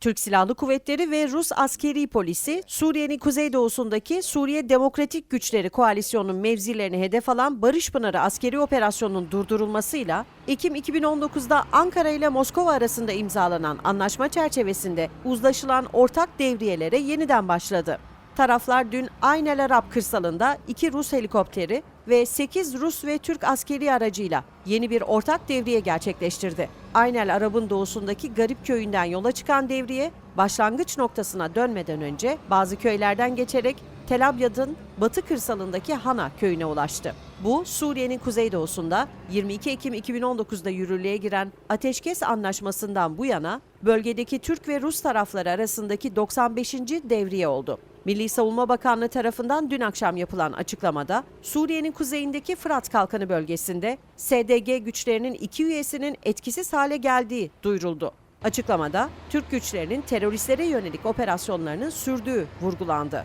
Türk Silahlı Kuvvetleri ve Rus askeri polisi Suriye'nin kuzeydoğusundaki Suriye Demokratik Güçleri Koalisyonu'nun mevzilerini hedef alan Barış Pınarı askeri operasyonunun durdurulmasıyla Ekim 2019'da Ankara ile Moskova arasında imzalanan anlaşma çerçevesinde uzlaşılan ortak devriyelere yeniden başladı. Taraflar dün Ayn el Arab kırsalında iki Rus helikopteri ve 8 Rus ve Türk askeri aracıyla yeni bir ortak devriye gerçekleştirdi. Ayn el Arab'ın doğusundaki Garip köyünden yola çıkan devriye başlangıç noktasına dönmeden önce bazı köylerden geçerek Tel Abyad'ın batı kırsalındaki Hana köyüne ulaştı. Bu Suriye'nin kuzeydoğusunda 22 Ekim 2019'da yürürlüğe giren Ateşkes Anlaşması'ndan bu yana bölgedeki Türk ve Rus tarafları arasındaki 95. devriye oldu. Milli Savunma Bakanlığı tarafından dün akşam yapılan açıklamada Suriye'nin kuzeyindeki Fırat Kalkanı bölgesinde SDG güçlerinin iki üyesinin etkisiz hale geldiği duyuruldu. Açıklamada Türk güçlerinin teröristlere yönelik operasyonlarının sürdüğü vurgulandı.